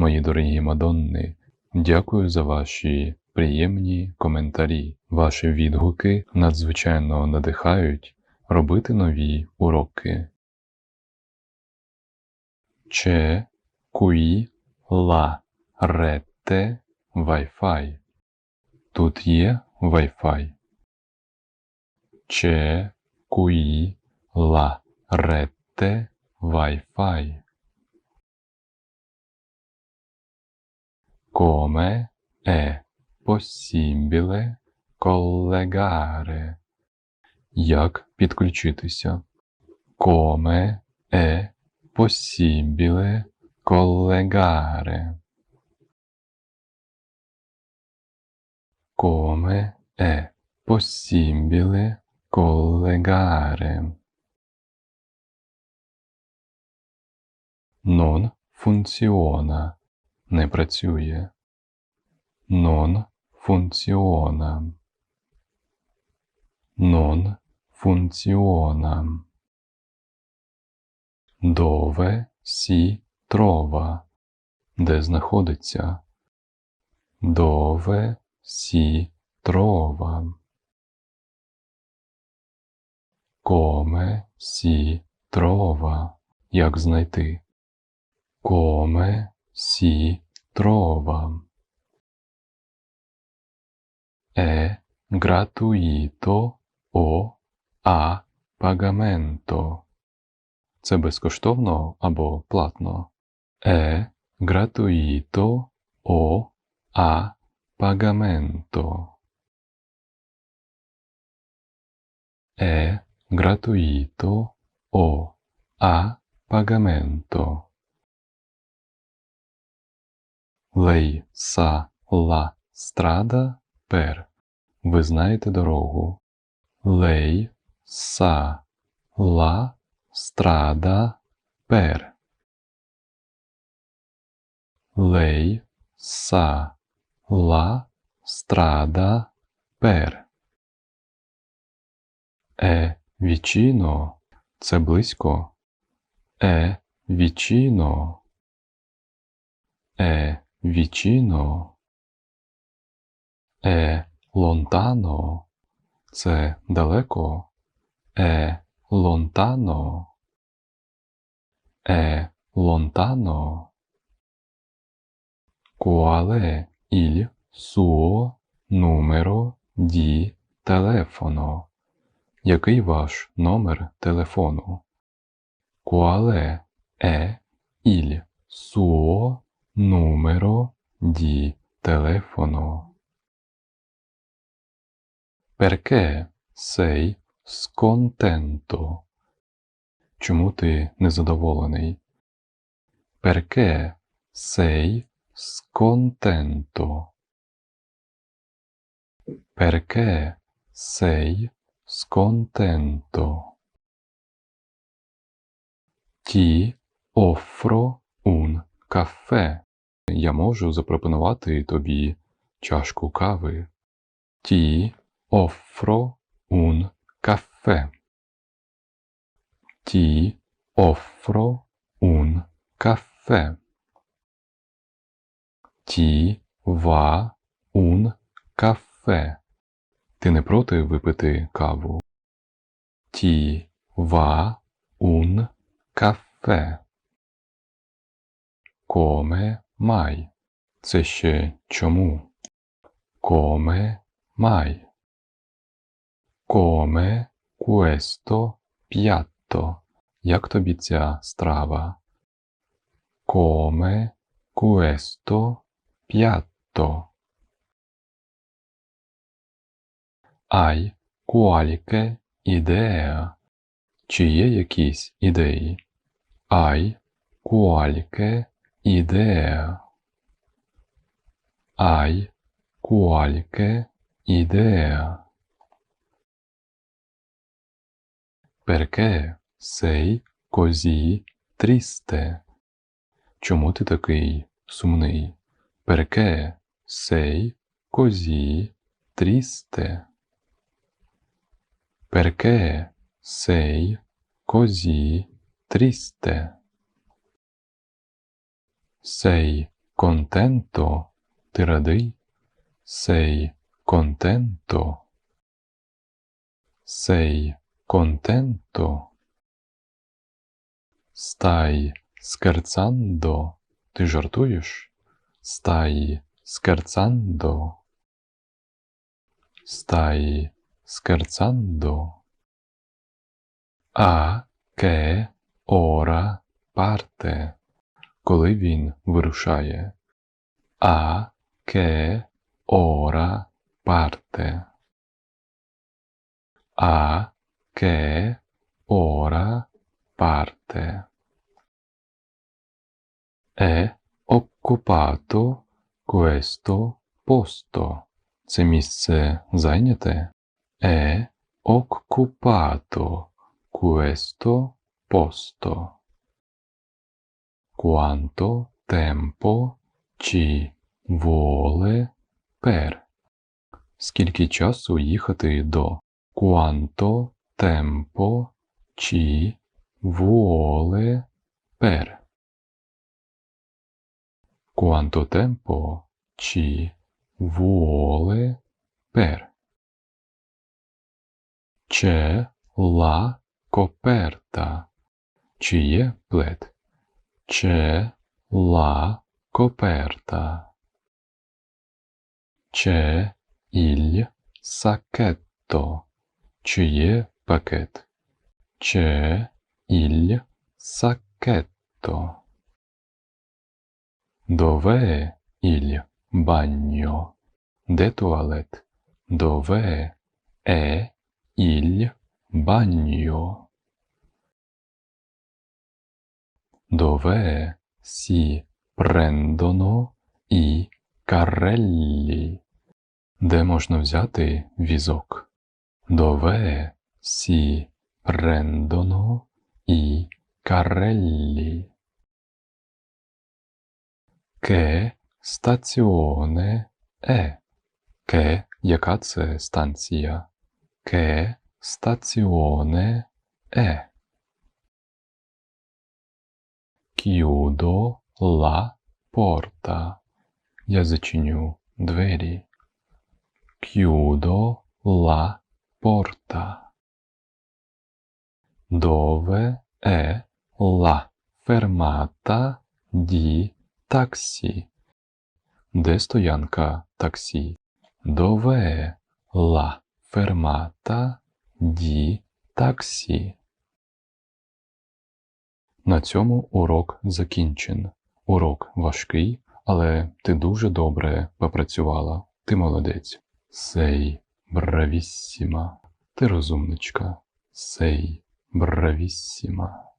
Мої дорогі Мадонни, дякую за ваші приємні коментарі. Ваші відгуки надзвичайно надихають робити нові уроки. C'è qui la rete Wi-Fi. Тут є Wi-Fi. C'è qui la rete Wi-Fi. Come è possibile collegare? Як підключитися? Come è possibile collegare? Come è possibile collegare? Non funziona. Не працює. Non funziona. Non funziona. Dove si trova? Де знаходиться? Dove si trova? Come si trova? Як знайти? Come si trova? È gratuito o a pagamento? Це безкоштовно або платно. È gratuito o a pagamento? È gratuito o a pagamento? Lei sa la strada per. Ви знаєте дорогу. Lei sa la strada per. Lei sa la strada per. È vicino. Це близько. È vicino. È vicino. È lontano. Це далеко. È lontano. Quale il suo numero di telefono? Який ваш номер телефону? Quale è il suo numero di telefono? Perché sei scontento? Чому ти незадоволений? Perché sei scontento? Perché sei scontento? Ti offro un caffè. Я можу запропонувати тобі чашку кави. Ti offro un caffè. Ti offro un caffè. Ti va un caffè. Ти не проти випити каву? Ti va un caffè. Come mai? Це ще чому? Come mai? Come questo piatto? Як тобі ця страва? Come questo piatto? Hai qualche idea? Чи є якісь ідеї? Hai qualche idea? Hai qualche idea? Perché sei così triste? Чому ти такий сумний? Perché sei così triste? Perché sei così triste? Sei контенто. Ти радий? Сей контенто. Сей контенто. Стай скерцандо. Ти жартуєш? Стай скерцандо. Стай скерцандо. А ке ора парте. Коли він вирушає. А ке ора парте. А ке ора parte. È occupato questo posto. Це місце зайняте. È occupato questo posto. Quanto tempo ci vuole per? Скільки часу їхати до? Quanto tempo ci vuole per? Quanto tempo ci vuole per? C'è la coperta. Чи є плед? C'è la coperta. C'è il sacchetto. Чи є пакет? C'è il sacchetto. Dov'è il bagno? Де туалет? Dov'è è il bagno? Si prendono i carrelli? Де можна взяти візок? Si prendono i carrelli? Che stazione è? Che яка це станція? Che stazione è? Chiudo la porta. Я зачиню двері. Dove è la fermata di taxi? Де стоянка таксі? Dov'è la fermata di taxi? На цьому урок закінчен. Урок важкий, але ти дуже добре попрацювала. Ти молодець. Сей бравіссіма. Ти розумничка. Сей бравіссіма.